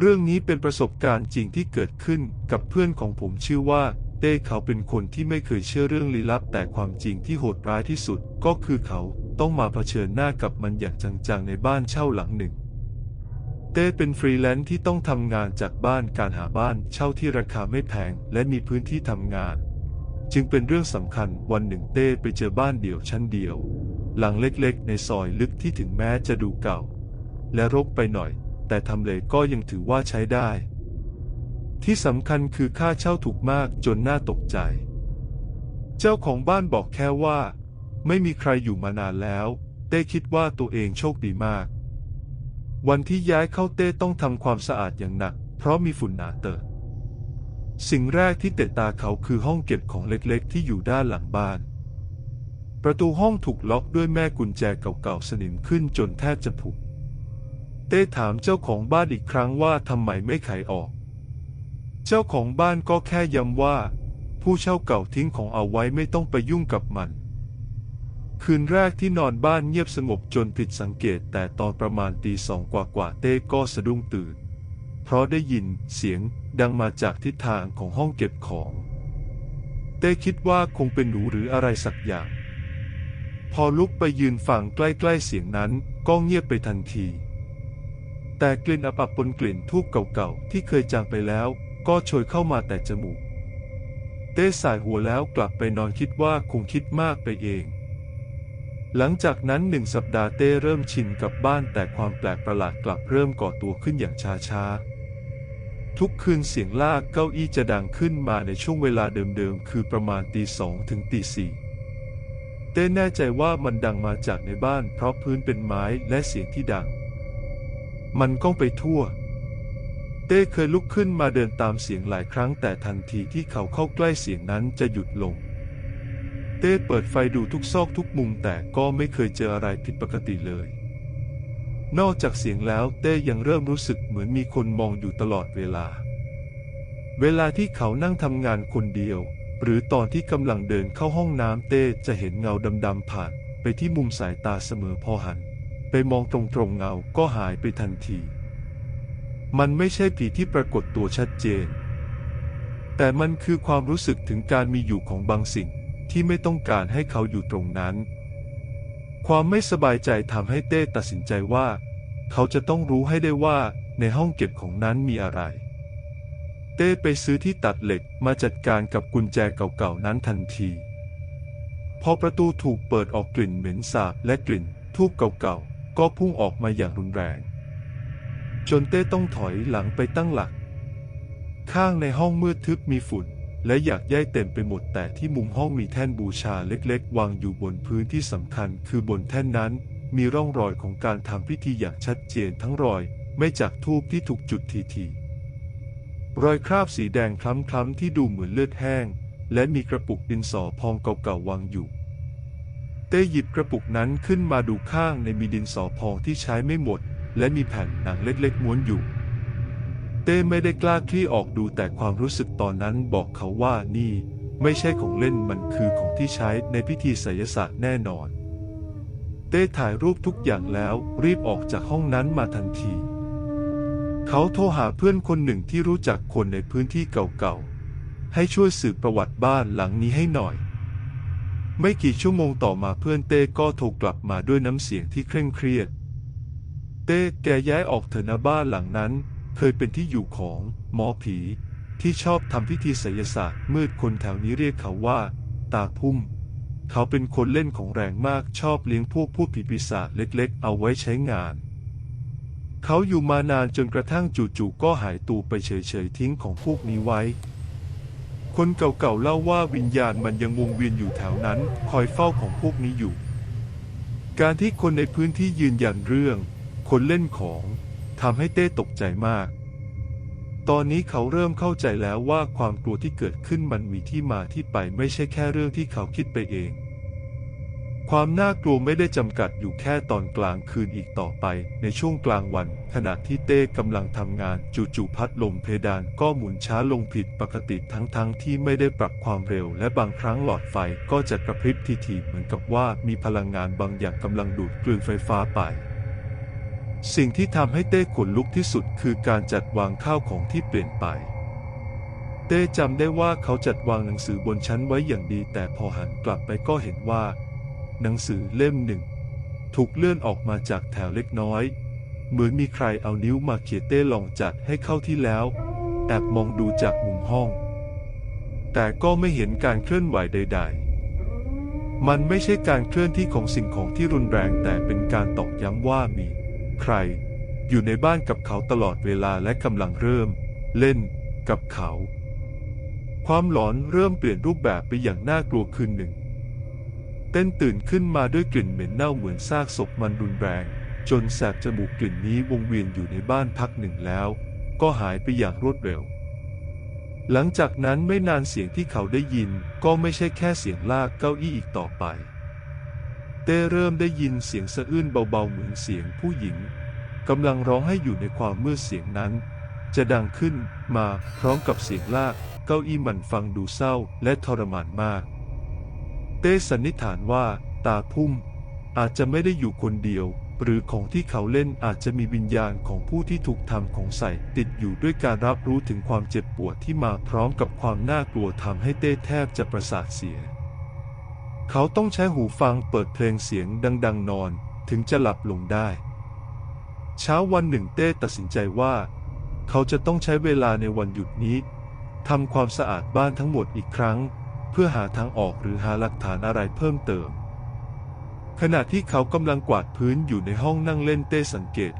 เรื่องนี้เป็นประสบการณ์จริงที่เกิดขึ้นกับเพื่อนของผมชื่อว่าเต้เขาเป็นคนที่ไม่เคยเชื่อเรื่องลี้ลับ แต่ความจริงที่โหดร้ายที่สุด ก็คือเขาต้องมาเผชิญหน้ากับมันอย่างจังๆในบ้านเช่าหลังหนึ่ง เต้เป็นฟรีแลนซ์ที่ต้องทำงานจากบ้านการหาบ้านเช่าที่ราคาไม่แพงและมีพื้นที่ทำงาน จึงเป็นเรื่องสำคัญวันหนึ่งเต้ไปเจอบ้านเดี่ยวชั้นเดียว หลังเล็กๆ ในซอยลึกที่ถึงแม้จะดูเก่า และรกไปหน่อย แต่ทำเลก็ยังถือว่าใช้ได้ ที่สำคัญคือค่าเช่าถูกมากจนน่าตกใจ เจ้าของบ้านบอกแค่ว่า ไม่มีใครอยู่มานานแล้ว เต้คิดว่าตัวเองโชคดีมาก วันที่ย้ายเข้าเต้ต้องทำความสะอาดอย่างหนัก เพราะมีฝุ่นหนาเตอะสิ่งแรกที่เตะตาเขาคือห้องเก็บของเล็กๆ ที่อยู่ด้านหลังบ้าน ประตูห้องถูกล็อกด้วยแม่กุญแจเก่าๆสนิมขึ้นจนแทบจะผุ เต้ถามเจ้าของบ้านอีกครั้งว่าทำไมไม่ไขออก เจ้าของบ้านก็แค่ย้ำว่า ผู้เช่าเก่าทิ้งของเอาไว้ไม่ต้องไปยุ่งกับมัน คืนแรกที่นอนบ้านเงียบสงบจนผิดสังเกตแต่ตอนประมาณตีสองกว่าๆเต้ก็สะดุ้งตื่น เพราะได้ยินเสียงดังมาจากทิศทางของห้องเก็บของ เต้คิดว่าคงเป็นหนูหรืออะไรสักอย่าง พอลุกไปยืนฟังใกล้ๆเสียงนั้นก็เงียบไปทันที แต่กลิ่นอับอับปนกลิ่นทูบเก่าๆที่เคยจางไปแล้ว ก็โชยเข้ามาแต่จมูก เต้สายหัวแล้วกลับไปนอนคิดว่าคงคิดมากไปเอง หลังจากนั้นหนึ่งสัปดาห์เต้เริ่มชินกับบ้านแต่ความแปลกประหลาดกลับเริ่มก่อตัวขึ้นอย่างช้าๆ ทุกคืนเสียงลากเก้าอี้จะดังขึ้นมาในช่วงเวลาเดิมๆ คือประมาณตีสองถึงตีสี่เต้แน่ใจว่ามันดังมาจากในบ้านเพราะพื้นเป็นไม้และเสียงที่ดัง มันก้องไปทั่ว เต้เคยลุกขึ้นมาเดินตามเสียงหลายครั้งแต่ทันทีที่เขาเข้าใกล้เสียงนั้นจะหยุดลง เต้เปิดไฟดูทุกซอกทุกมุมแต่ก็ไม่เคยเจออะไรผิดปกติเลย นอกจากเสียงแล้วเต้ยังเริ่มรู้สึกเหมือนมีคนมองอยู่ตลอดเวลา เวลาที่เขานั่งทำงานคนเดียว หรือตอนที่กำลังเดินเข้าห้องน้ำเต้จะเห็นเงาดำๆผ่านไปที่มุมสายตาเสมอพอหัน ไปมองตรงๆเงาก็หายไปทันที มันไม่ใช่ผีที่ปรากฏตัวชัดเจน แต่มันคือความรู้สึกถึงการมีอยู่ของบางสิ่งที่ไม่ต้องการให้เขาอยู่ตรงนั้น ความไม่สบายใจทำให้เต้ตัดสินใจว่า เขาจะต้องรู้ให้ได้ว่าในห้องเก็บของนั้นมีอะไร เต้ไปซื้อที่ตัดเหล็กมาจัดการกับกุญแจเก่าๆนั้นทันที พอประตูถูกเปิดออกกลิ่นเหม็นสาบและกลิ่นทูบเก่าๆ ก็พุ่งออกมาอย่างรุนแรง จนเต้ต้องถอยหลังไปตั้งหลัก ข้างในห้องมืดทึบมีฝุ่น และอยากย้ายเต็มไปหมดแต่ที่มุมห้องมีแท่นบูชาเล็กๆ วางอยู่บนพื้นที่สำคัญ คือบนแท่นนั้น มีร่องรอยของการทำพิธีอย่างชัดเจนทั้งรอย ไม่จากทูบที่ถูกจุดทีๆรอยคราบสีแดงคล้ำๆที่ดูเหมือนเลือดแห้งและมีกระปุกดินสอพองเก่าๆวางอยู่ เต้หยิบกระปุกนั้นขึ้นมาดูข้างในมีดินสอพองที่ใช้ไม่หมด และมีแผ่นหนังเล็กๆม้วนอยู่ เต้ไม่ได้กล้าคลี่ออกดูแต่ความรู้สึกตอนนั้นบอกเขาว่านี่ ไม่ใช่ของเล่นมันคือของที่ใช้ในพิธีไสยศาสตร์แน่นอน เต้ถ่ายรูปทุกอย่างแล้วรีบออกจากห้องนั้นมาทันที เขาโทรหาเพื่อนคนหนึ่งที่รู้จักคนในพื้นที่เก่าๆให้ช่วยสืบประวัติบ้านหลังนี้ให้หน่อย ไม่กี่ชั่วโมงต่อมาเพื่อนเต้ก็โทรกลับมาด้วยน้ำเสียงที่เคร่งเครียด เต้แกย้ายออกเถอะนะบ้านหลังนั้น เคยเป็นที่อยู่ของหมอผี ที่ชอบทำพิธีไสยศาสตร์มืดคนแถวนี้เรียกเขาว่า ตาพุ่ม เขาเป็นคนเล่นของแรงมากชอบเลี้ยงพวกผู้ผีปีศาจเล็กๆ เอาไว้ใช้งาน เขาอยู่มานานจนกระทั่งจู่ๆก็หายตัวไปเฉยๆทิ้งของพวกนี้ไว้ คนเก่าๆเล่าว่าวิญญาณมันยังวงเวียนอยู่แถวนั้น คอยเฝ้าของพวกนี้อยู่ การที่คนในพื้นที่ยืนยันเรื่อง คนเล่นของทำให้เต้ตกใจมาก ตอนนี้เขาเริ่มเข้าใจแล้วว่าความกลัวที่เกิดขึ้นมันมีที่มาที่ไปไม่ใช่แค่เรื่องที่เขาคิดไปเอง ความน่ากลัวไม่ได้จำกัดอยู่แค่ตอนกลางคืนอีกต่อไป ในช่วงกลางวัน ขณะที่เต้กำลังทำงานจู่ๆพัดลมเพดานก็หมุนช้าลงผิดปกติทั้งๆทที่ไม่ได้ปรับความเร็ว และบางครั้งหลอดไฟก็จะกระพริบทีๆเหมือนกับว่ามีพลังงานบางอย่างกำลังดูดกลืนไฟฟ้าไปสิ่งที่ทำให้เต้ขนลุกที่สุดคือการจัดวางข้าวของที่เปลี่ยนไป เต้จำได้ว่าเขาจัดวางหนังสือบนชั้นไว้อย่างดี แต่พอหันกลับไปก็เห็นว่า หนังสือเล่มหนึ่ง ถูกเลื่อนออกมาจากแถวเล็กน้อย เหมือนมีใครเอานิ้วมาเขียนเต้ลองจัดให้เข้าที่แล้ว แอบมองดูจากมุมห้อง แต่ก็ไม่เห็นการเคลื่อนไหวใด ๆ มันไม่ใช่การเคลื่อนที่ของสิ่งของที่รุนแรงแต่เป็นการตอกย้ำว่ามี ใคร อยู่ในบ้านกับเขาตลอดเวลาและกำลังเริ่ม เล่น กับเขา ความหลอนเริ่มเปลี่ยนรูปแบบไปอย่างน่ากลัวคืนหนึ่ง เต้นตื่นขึ้นมาด้วยกลิ่นเหม็นเน่าเหมือนซากศพมันรุนแรง จนแสบจมูกกลิ่นนี้วงเวียนอยู่ในบ้านพักหนึ่งแล้ว ก็หายไปอย่างรวดเร็ว หลังจากนั้นไม่นานเสียงที่เขาได้ยิน ก็ไม่ใช่แค่เสียงลากเก้าอี้อีกต่อไป เต้เริ่มได้ยินเสียงสะอื้นเบาๆเหมือนเสียงผู้หญิงกำลังร้องให้อยู่ในความมืดเสียงนั้น จะดังขึ้นมาพร้อมกับเสียงลากเก้าอี้มันฟังดูเศร้าและทรมานมาก เต้สันนิษฐานว่า ตาพุ่ม อาจจะไม่ได้อยู่คนเดียว หรือของที่เขาเล่นอาจจะมีวิญญาณของผู้ที่ถูกทำของใส่ติดอยู่ด้วยการรับรู้ถึงความเจ็บปวดที่มาพร้อมกับความน่ากลัวทำให้เต้แทบจะประสาทเสีย เขาต้องใช้หูฟังเปิดเพลงเสียงดัง ๆ นอน ถึงจะหลับลงได้ เช้าวันหนึ่งเต้ตัดสินใจว่า เขาจะต้องใช้เวลาในวันหยุดนี้ทำความสะอาดบ้านทั้งหมดอีกครั้ง เพื่อหาทางออกหรือหาหลักฐานอะไรเพิ่มเติม ขณะที่เขากำลังกวาดพื้นอยู่ในห้องนั่งเล่นเต้สังเกต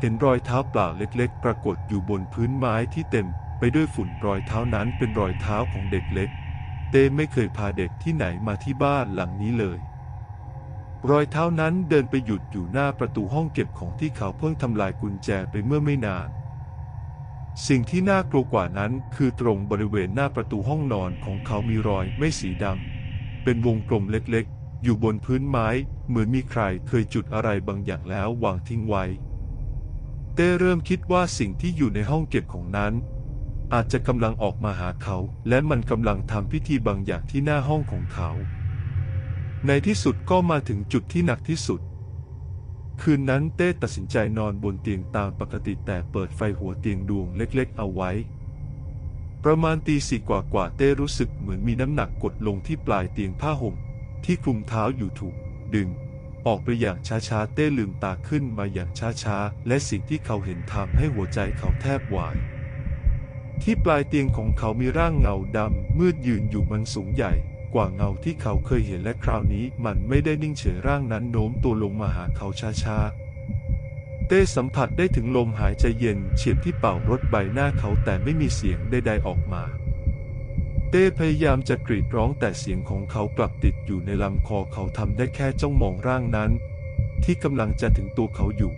เห็นรอยเท้าเปล่าเล็กๆ ปรากฏอยู่บนพื้นไม้ที่เต็มไปด้วยฝุ่นรอยเท้านั้นเป็นรอยเท้าของเด็กเล็ก เต้ไม่เคยพาเด็กที่ไหนมาที่บ้านหลังนี้เลย รอยเท้านั้นเดินไปหยุดอยู่หน้าประตูห้องเก็บของที่เขาเพิ่งทำลายกุญแจไปเมื่อไม่นาน สิ่งที่น่ากลัวกว่านั้นคือตรงบริเวณหน้าประตูห้องนอนของเขามีรอยไม่สีดำเป็นวงกลมเล็กๆ อยู่บนพื้นไม้ เหมือนมีใครเคยจุดอะไรบางอย่างแล้ววางทิ้งไว้ เต้เริ่มคิดว่าสิ่งที่อยู่ในห้องเก็บของนั้น อาจจะกำลังออกมาหาเขา และมันกำลังทำพิธีบางอย่างที่หน้าห้องของเขา ในที่สุดก็มาถึงจุดที่หนักที่สุด คืนนั้นเต้ตัดสินใจนอนบนเตียงตามปกติแต่เปิดไฟหัวเตียงดวงเล็กๆเอาไว้ ประมาณตีสี่กว่าๆเต้รู้สึกเหมือนมีน้ำหนักกดลงที่ปลายเตียงผ้าห่ม ที่คลุมเท้าอยู่ถูก ดึง ออกไปอย่างช้าๆ เต้ลืมตาขึ้นมาอย่างช้าๆ และสิ่งที่เขาเห็นทำให้หัวใจเขาแทบวายที่ปลายเตียงของเขามีร่างเงาดำมืดยืนอยู่มันสูงใหญ่ กว่าเงาที่เขาเคยเห็นและคราวนี้มันไม่ได้นิ่งเฉยร่างนั้นโน้มตัวลงมาหาเขาช้าๆ เต้สัมผัสได้ถึงลมหายใจเย็นเฉียบที่เป่ารถใบหน้าเขาแต่ไม่มีเสียงใดๆออกมา เต้พยายามจะกรีดร้องแต่เสียงของเขากลับติดอยู่ในลำคอเขาทำได้แค่จ้องมองร่างนั้น ที่กำลังจะถึงตัวเขาอยู่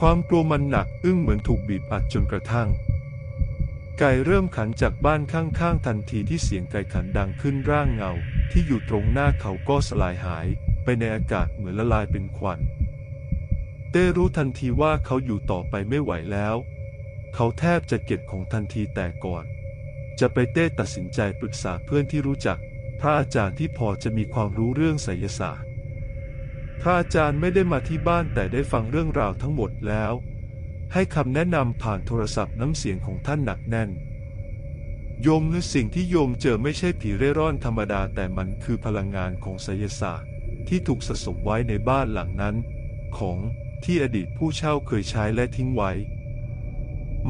ความกลัวมันหนักอึ้งเหมือนถูกบีบอัดจนกระทั่ง ไก่เริ่มขันจากบ้านข้างๆทันทีที่เสียงไก่ขันดังขึ้นร่างเงา ที่อยู่ตรงหน้าเขาก็สลายหาย ไปในอากาศเหมือนละลายเป็นควัน เต้รู้ทันทีว่าเขาอยู่ต่อไปไม่ไหวแล้ว เขาแทบจะเก็บของทันทีแต่ก่อน จะไปเต้ตัดสินใจปรึกษาเพื่อนที่รู้จัก พระอาจารย์ที่พอจะมีความรู้เรื่องไสยศาสตร์พระอาจารย์ไม่ได้มาที่บ้านแต่ได้ฟังเรื่องราวทั้งหมดแล้ว ให้คำแนะนำผ่านโทรศัพท์น้ำเสียงของท่านหนักแน่น โยมหรือสิ่งที่โยมเจอไม่ใช่ผีเร่ร่อนธรรมดาแต่มันคือพลังงานของไสยศาสตร์ ที่ถูกสะสมไว้ในบ้านหลังนั้น ของที่อดีตผู้เช่าเคยใช้และทิ้งไว้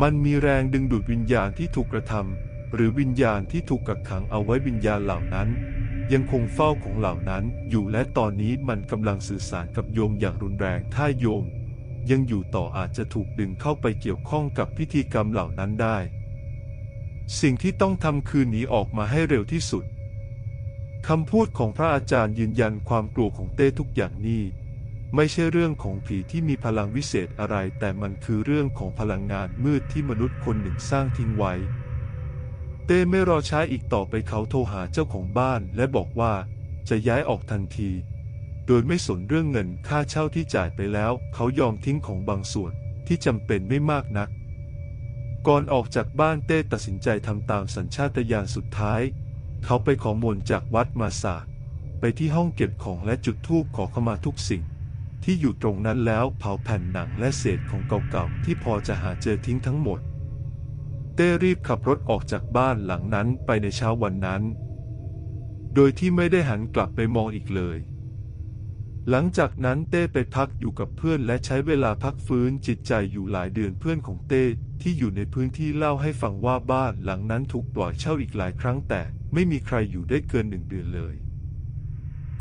มันมีแรงดึงดูดวิญญาณที่ถูกกระทำหรือวิญญาณที่ถูกกักขังเอาไว้วิญญาณเหล่านั้น ยังคงเฝ้าของเหล่านั้นอยู่และตอนนี้มันกำลังสื่อสารกับโยมอย่างรุนแรงถ้าโยม ยังอยู่ต่ออาจจะถูกดึงเข้าไปเกี่ยวข้องกับพิธีกรรมเหล่านั้นได้ สิ่งที่ต้องทำคือหนีออกมาให้เร็วที่สุดคำพูดของพระอาจารย์ยืนยันความกลัวของเต้ทุกอย่างนี้ ไม่ใช่เรื่องของผีที่มีพลังวิเศษอะไร แต่มันคือเรื่องของพลังงานมืดที่มนุษย์คนหนึ่งสร้างทิ้งไว้ เต้ไม่รอช้าอีกต่อไปเขาโทรหาเจ้าของบ้านและบอกว่าจะย้ายออกทันที โดยไม่สนเรื่องเงินค่าเช่าที่จ่ายไปแล้ว เขายอมทิ้งของบางส่วนที่จำเป็นไม่มากนัก ก่อนออกจากบ้านเต้ตัดสินใจทำตามสัญชาตญาณสุดท้าย เขาไปขอมนจากวัดมาสาไปที่ห้องเก็บของและจุดธูปขอขมาทุกสิ่ง ที่อยู่ตรงนั้นแล้วเผาแผ่นหนังและเศษของเก่าๆที่พอจะหาเจอทิ้งทั้งหมด เต้รีบขับรถออกจากบ้านหลังนั้นไปในเช้าวันนั้น โดยที่ไม่ได้หันกลับไปมองอีกเลย หลังจากนั้นเต้ไปพักอยู่กับเพื่อนและใช้เวลาพักฟื้นจิตใจอยู่หลายเดือนเพื่อนของเต้ที่อยู่ในพื้นที่เล่าให้ฟังว่าบ้านหลังนั้นถูกปล่อยเช่าอีกหลายครั้งแต่ไม่มีใครอยู่ได้เกินหนึ่งเดือนเลย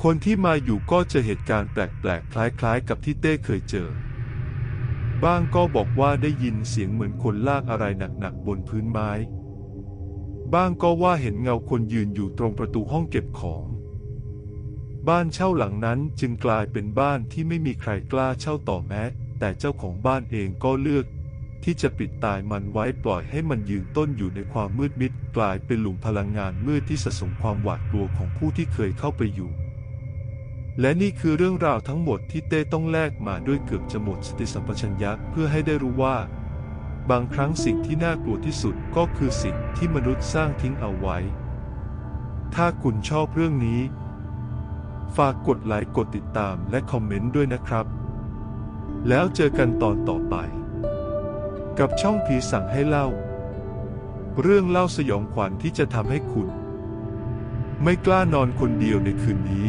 คนที่มาอยู่ก็เจอเหตุการณ์แปลกๆ คล้ายๆ กับที่เต้เคยเจอ บ้างก็บอกว่าได้ยินเสียงเหมือนคนลากอะไรหนักๆบนพื้นไม้ บ้างก็ว่าเห็นเงาคนยืนอยู่ตรงประตูห้องเก็บของ บ้านเช่าหลังนั้นจึงกลายเป็นบ้านที่ไม่มีใครกล้าเช่าต่อแม้ แต่เจ้าของบ้านเองก็เลือก ที่จะปิดตายมันไว้ปล่อยให้มันยืนต้นอยู่ในความมืดมิด กลายเป็นหลุมพลังงานมืดที่สะสมความหวาดกลัวของผู้ที่เคยเข้าไปอยู่ และนี่คือเรื่องราวทั้งหมดที่เต้ต้องแลกมาด้วยเกือบจะหมดสติสัมปชัญญะเพื่อให้ได้รู้ว่า บางครั้งสิ่งที่น่ากลัวที่สุดก็คือสิ่งที่มนุษย์สร้างทิ้งเอาไว้ ถ้าคุณชอบเรื่องนี้ ฝากกดไลค์กดติดตามและคอมเมนต์ด้วยนะครับ แล้วเจอกันตอนต่อไป กับช่องผีสั่งให้เล่า เรื่องเล่าสยองขวัญที่จะทำให้คุณ ไม่กล้านอนคนเดียวในคืนนี้